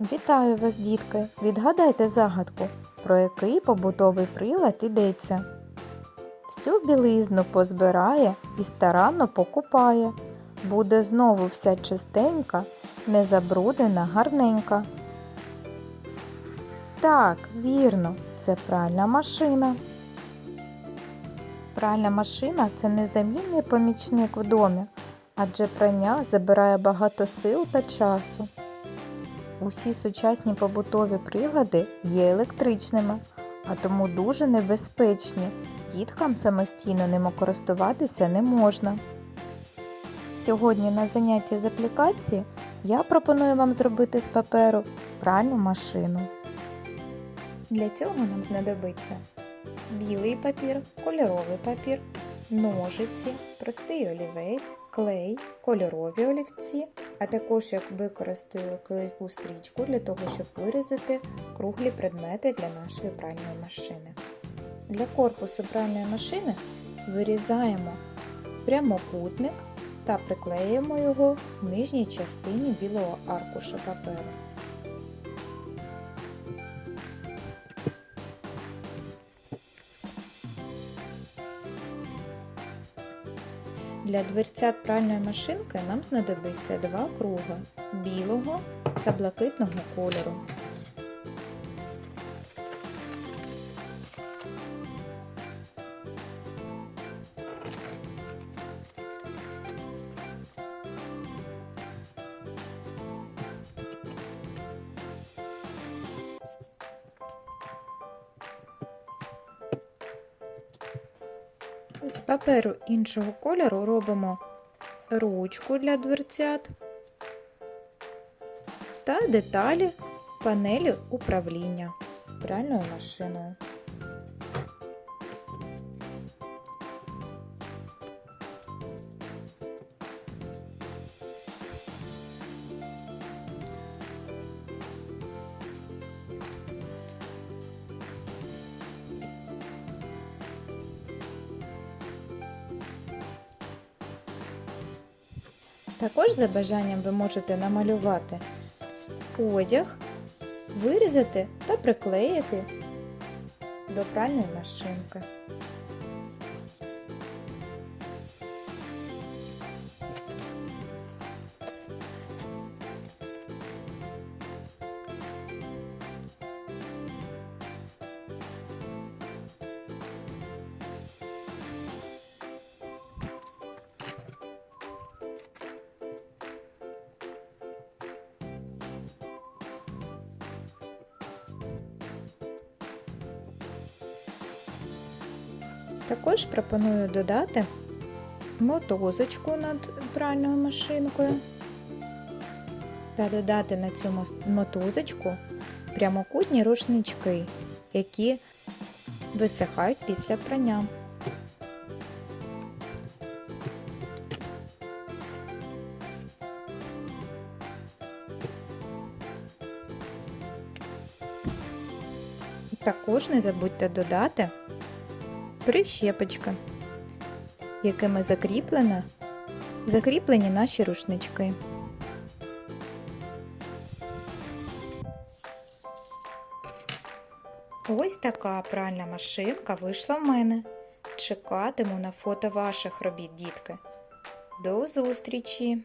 Вітаю вас, дітки! Відгадайте загадку, про який побутовий прилад йдеться. Всю білизну позбирає і старанно покупає. Буде знову вся чистенька, не забруднена гарненька. Так, вірно, це пральна машина. Пральна машина це незамінний помічник в домі, адже прання забирає багато сил та часу. Усі сучасні побутові прилади є електричними, а тому дуже небезпечні. Діткам самостійно ними користуватися не можна. Сьогодні на занятті з аплікації я пропоную вам зробити з паперу пральну машину. Для цього нам знадобиться білий папір, кольоровий папір, ножиці, простий олівець, клей, кольорові олівці, а також я використаю клейку стрічку для того, щоб вирізати круглі предмети для нашої пральної машини. Для корпусу пральної машини вирізаємо прямокутник та приклеїмо його в нижній частині білого аркуша паперу. Для дверцят пральної машинки нам знадобиться два круга білого та блакитного кольору. З паперу іншого кольору робимо ручку для дверцят та деталі панелі управління пральною машиною. Також за бажанням ви можете намалювати одяг, вирізати та приклеїти до пральної машинки. Також пропоную додати мотузочку над пральною машинкою та додати на цю мотузочку прямокутні рушнички, які висихають після прання. Також не забудьте додати прищепочка, якими закріплено, закріплені наші рушнички. Ось така пральна машинка вийшла в мене. Чекатиму на фото ваших робіт, дітки. До зустрічі!